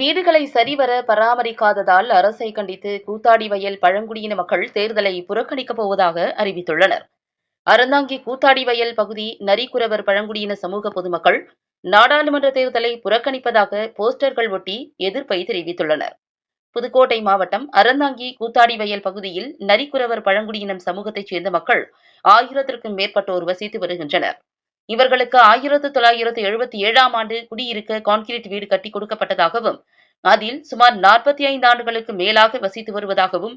வீடுகளை சரிவர பராமரிக்காததால் அரசை கண்டித்து கூத்தாடி வயல் பழங்குடியின மக்கள் தேர்தலை புறக்கணிக்கப் போவதாக அறிவித்துள்ளனர். அறந்தாங்கி கூத்தாடி வயல் பகுதி நரிக்குறவர் பழங்குடியின சமூக பொதுமக்கள் நாடாளுமன்ற தேர்தலை புறக்கணிப்பதாக போஸ்டர்கள் ஒட்டி எதிர்ப்பை தெரிவித்துள்ளனர். புதுக்கோட்டை மாவட்டம் அறந்தாங்கி கூத்தாடி வயல் பகுதியில் நரிக்குறவர் பழங்குடியினம் சமூகத்தைச் சேர்ந்த மக்கள் ஆயிரத்திற்கும் மேற்பட்டோர் வசித்து வருகின்றனர். இவர்களுக்கு ஆயிரத்து தொள்ளாயிரத்து எழுபத்தி ஏழாம் ஆண்டு குடியிருக்க கான்கிரீட் வீடு கட்டி கொடுக்கப்பட்டதாகவும் அதில் சுமார் நாற்பத்தி ஐந்து ஆண்டுகளுக்கு மேலாக வசித்து வருவதாகவும்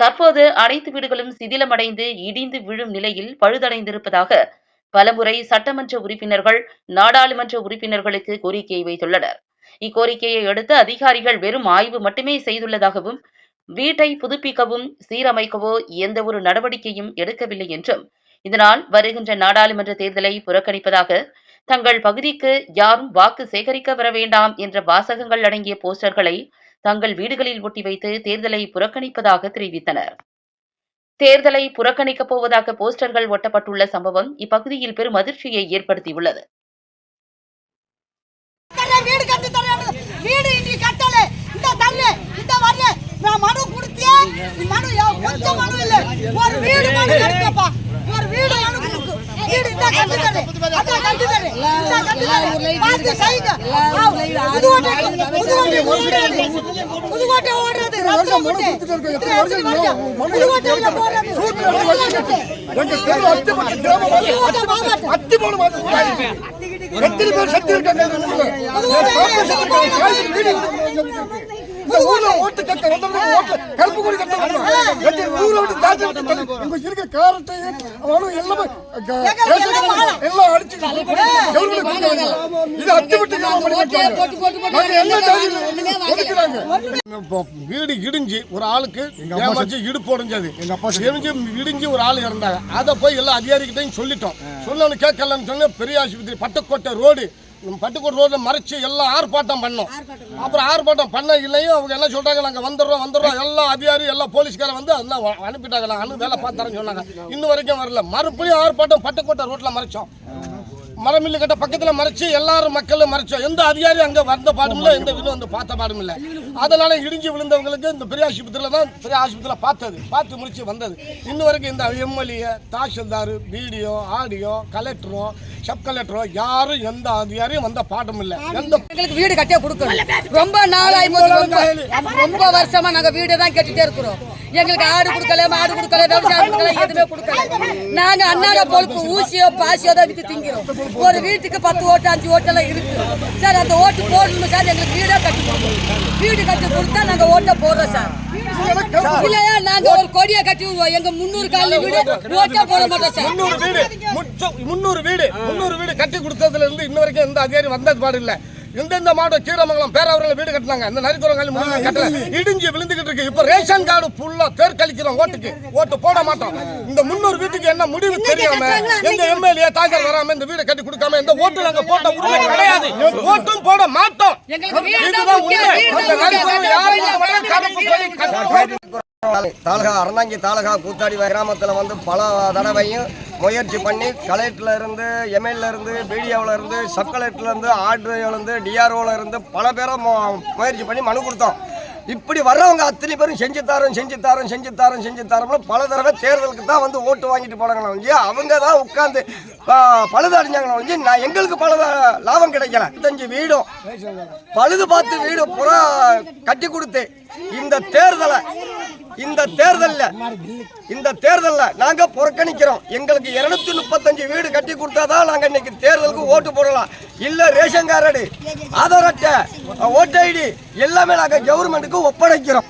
தற்போது அனைத்து வீடுகளும் சிதிலமடைந்து இடிந்து விழும் நிலையில் பழுதடைந்திருப்பதாக பலமுறை சட்டமன்ற உறுப்பினர்கள் நாடாளுமன்ற உறுப்பினர்களுக்கு கோரிக்கை வைத்துள்ளனர். இக்கோரிக்கையை அடுத்து அதிகாரிகள் வெறும் ஆய்வு மட்டுமே செய்துள்ளதாகவும் வீட்டை புதுப்பிக்கவும் சீரமைக்கவோ எந்த ஒரு நடவடிக்கையும் எடுக்கவில்லை என்றும் இதனால் வருகின்ற நாடாளுமன்ற தேர்தலை புறக்கணிப்பதாக தங்கள் பகுதிக்கு யாரும் வாக்கு சேகரிக்க வர வேண்டாம் என்ற வாசகங்கள் அடங்கிய போஸ்டர்களை தங்கள் வீடுகளில் ஒட்டி வைத்து தேர்தலை புறக்கணிப்பதாக தெரிவித்தனர். தேர்தலை புறக்கணிக்கப் போவதாக போஸ்டர்கள் ஒட்டப்பட்டுள்ள சம்பவம் இப்பகுதியில் பெரும் அதிர்ச்சியை ஏற்படுத்தியுள்ளது. மனு கொடுத்தியா மனு கொஞ்சம் மனு இல்ல. ஒரு வீடு மனு எடுக்கப்பா ஒரு வீடு மனு கொடுக்கு வீடு இந்த கட்டி தரேன் அதான் கட்டி தரேன் இந்த கட்டி தரேன் பார்த்து செய்யுங்க ஆ, புதுக்கோட்டை ஓடுறது புதுக்கோட்டை போடுறது எங்க தெரு அத்திப்பட்ட எத்தனை பேர் செத்து இருக்காங்க ஓட்டு கட்ட ஓட்டு கருப்பு கொடி கட்ட இருக்க கேரட்டு அவனும் எல்லாமே எல்லாம் அடிச்சு. இது வீடு இடிஞ்சு ஒரு ஆளுக்கு ஏமாச்சு இடுப்பு உடைஞ்சது. எங்க அப்பா இடிஞ்சு இடிஞ்சு ஒரு ஆள் இறந்தாங்க அதை போய் எல்லா அதிகாரிகிட்டையும் சொல்லிட்டோம். சொல்லணும் கேட்கலன்னு சொல்லி பெரிய ஆஸ்பத்திரி பட்டுக்கோட்டை ரோடு பட்டுக்கோட் ரோட்டில் மறைச்சு எல்லாம் ஆர்ப்பாட்டம் பண்ணோம். அப்புறம் ஆர்ப்பாட்டம் பண்ண இல்லையும் அவங்க என்ன சொல்கிறாங்க நாங்கள் வந்துடுறோம் வந்துடுறோம். எல்லா அதிகாரி எல்லா போலீஸ்காரன் வந்து அதெல்லாம் அனுப்பிட்டாங்க. நாங்கள் அனு வேலை பார்த்தாரன்னு சொன்னாங்க. இன்னும் வரைக்கும் வரல. மறுபடியும் ஆர்ப்பாட்டம் பட்டுக்கோட்டை ரோட்டில் மறைச்சோம். மரமில்லு கட்ட பக்கத்துல மறைச்சு எல்லாரும் மக்களும் மறைச்சோம் எந்த அதிகாரி அங்க வந்த பாடும் இல்ல எந்த வீடும் வந்து பார்த்த பாடும் இல்ல அதனால இடிஞ்சு விழுந்தவங்களுக்கு இந்த பெரிய ஆஸ்பத்திரியில தான் பெரிய ஆஸ்பத்திரியில பார்த்தது. பார்த்து முடிச்சு வந்தது. இன்ன வரைக்கும் இந்த எம்எல்ஏ தாசில்தார் பிடிஓ ஆடியோ கலெக்டரோ சப் கலெக்டரோ யாரும் எந்த அதிகாரியும் வந்த பாடம் இல்ல எந்த வீடு கட்டியே கொடுக்கணும். ரொம்ப போச்சு ரொம்ப. ரொம்ப வருஷமா நாங்க வீடு தான் கட்டிட்டே இருக்கிறோம். எங்களுக்கு ஆடு கொடுக்கல மாடு கொடுக்கல விவசாயம் கொடுக்கல எதுவுமே கொடுக்கல. நாங்க அன்னாட பொழுப்பு ஊசியோ பாசியோ தான் வித்து திங்கிறோம். ஒரு வீட்டுக்கு பத்து ஓட்டு அஞ்சு ஓட்டெல்லாம் இருக்கு. சார் அந்த ஓட்டு போடணும் சார் எங்களுக்கு வீடே கட்டி வீடு கட்டி கொடுத்தா நாங்க ஓட்டை போடுறோம் சார். இல்லையா? நாங்க ஒரு கொடியை கட்டி விடுவோம். எங்க முன்னூறு காலனி வீடு ஓட்டே போட மாட்டோம் சார். முன்னூறு வீடு. முன்னூறு வீடு. முன்னூறு வீடு கட்டி கொடுத்ததுல இருந்து இன்ன வரைக்கும் எந்த அதிகாரி வந்தது பாடு இல்ல. எந்தெந்த மாவட்டம் கீரமங்கலம் பேராவூரில் வீடு கட்டினாங்க. இந்த நரிக்குறங்காலி முன்னாடி கட்டல. இடிஞ்சு விழுந்துகிட்டு இருக்கு. இப்ப ரேஷன் கார்டு ஃபுல்லா தேர் கழிக்கிறோம் ஓட்டுக்கு. ஓட்டு போட மாட்டோம். இந்த முன்னூறு வீட்டுக்கு என்ன முடிவு தெரியாம எங்க எம்எல்ஏ தாக்கல் வராம இந்த வீடு கட்டி கொடுக்காம இந்த ஓட்டு நாங்க போட்ட உரிமை கிடையாது. ஓட்டும் போட மாட்டோம். இதுதான் உண்மை முக்கியம். தாலுகா அறந்தாங்கி தாலுகா கூத்தாடி கிராமத்தில் வந்து பல தடவையும் முயற்சி பண்ணி கலெக்டர்லேருந்து எம்எல்ஏலேருந்து பிடிஓவிலேருந்து இருந்து சப் கலெக்டர்லேருந்து இருந்து டிஆர்ஓலேருந்து பல பேரை முயற்சி பண்ணி மனு கொடுத்தோம் இப்படி வர்றவங்க அத்தனை பேரும் செஞ்சு தாரோம் செஞ்சு தாரோம் செஞ்சு தாரோம் செஞ்சு தாரோம்னு பல தடவை தேர்தலுக்கு தான் வந்து ஓட்டு வாங்கிட்டு போனாங்களா ஒழிஞ்சு அவங்க தான் உட்காந்து பழுது அடைஞ்சாங்களா ஒழிஞ்சு நான் எங்களுக்கு பல லாபம் கிடைக்கல. தஞ்சு வீடும் பழுது பார்த்து வீடு புறா கட்டி கொடுத்து இந்த தேர்தலை இந்த தேர்தலில் இந்த தேர்தலில் நாங்கள் புறக்கணிக்கிறோம். எங்களுக்கு இருநூத்தி முப்பத்தஞ்சு வீடு கட்டி கொடுத்தாதான் நாங்கள் இன்னைக்கு தேர்தலுக்கு ஓட்டு போடலாம். இல்ல ரேஷன் கார்டு ஆதார் அட்டை ஓட்டு ஐடி எல்லாமே நாங்க கவர்மெண்ட்டுக்கு ஒப்படைக்கிறோம்.